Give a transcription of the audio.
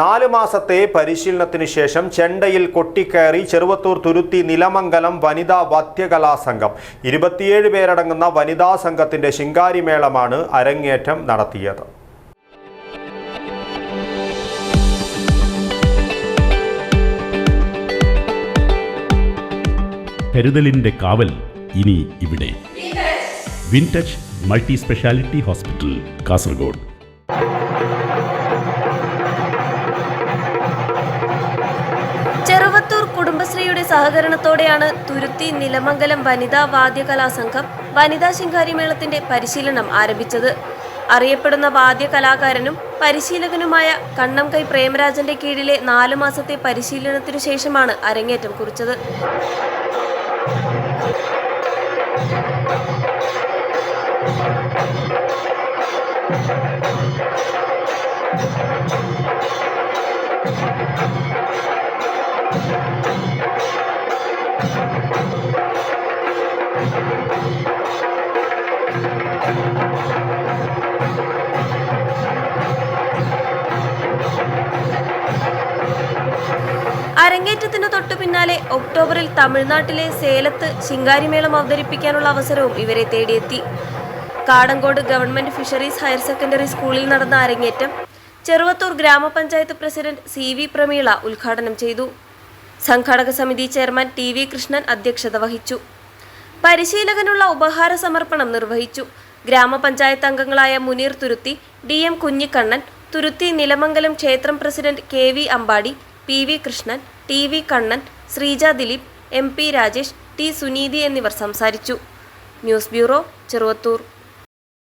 നാല് മാസത്തെ പരിശീലനത്തിന് ശേഷം ചെണ്ടയിൽ കൊട്ടിക്കയറി ചെറുവത്തൂർ തുരുത്തി നിലമംഗലം വനിതാ വാദ്യകലാ സംഘം ഇരുപത്തിയേഴ് പേരടങ്ങുന്ന വനിതാ സംഘത്തിന്റെ ശിങ്കാരിമേളമാണ് അരങ്ങേറ്റം നടത്തിയത്. കരുതലിന്റെ കാവൽ ഇനി ഇവിടെ. Wintouch multi speciality hospital Kasaragod. Cheruvathur കുടുംബശ്രീയുടെ സഹകരണത്തോടെയാണ് തുരുത്തി നിലമംഗലം വനിതാ വാദ്യകലാ സംഘം വനിതാ ശിങ്കാരിമേളത്തിന്റെ പരിശീലനം ആരംഭിച്ചത്. അറിയപ്പെടുന്ന വാദ്യ കലാകാരനും പരിശീലകനുമായ കണ്ണംകൈ പ്രേമരാജന്റെ കീഴിലെ നാലു മാസത്തെ പരിശീലനത്തിനു ശേഷമാണ് അരങ്ങേറ്റം കുറിച്ചത്. അരങ്ങേറ്റത്തിന് തൊട്ടു പിന്നാലെ ഒക്ടോബറിൽ തമിഴ്നാട്ടിലെ സേലത്ത് ശിങ്കാരിമേളം അവതരിപ്പിക്കാനുള്ള അവസരവും ഇവരെ തേടിയെത്തി. Kadankode government fisheries higher secondary സ്കൂളിൽ നടന്ന അരങ്ങേറ്റം ചെറുവത്തൂർ ഗ്രാമപഞ്ചായത്ത് പ്രസിഡന്റ് സി വി പ്രമീള ഉദ്ഘാടനം ചെയ്തു. സംഘാടക സമിതി ചെയർമാൻ ടി വി കൃഷ്ണൻ അധ്യക്ഷത വഹിച്ചു. പരിശീലകനുള്ള ഉപഹാര സമർപ്പണം നിർവഹിച്ചു. ഗ്രാമപഞ്ചായത്ത് അംഗങ്ങളായ മുനീർ തുരുത്തി ഡി എം കുഞ്ഞിക്കണ്ണൻ തുരുത്തി നിലമംഗലം ക്ഷേത്രം president K V Ambadi P V Krishnan T V Kannan Sreeja Dileep M P Rajesh T Suneethi എന്നിവർ സംസാരിച്ചു. News bureau Cheruvathur.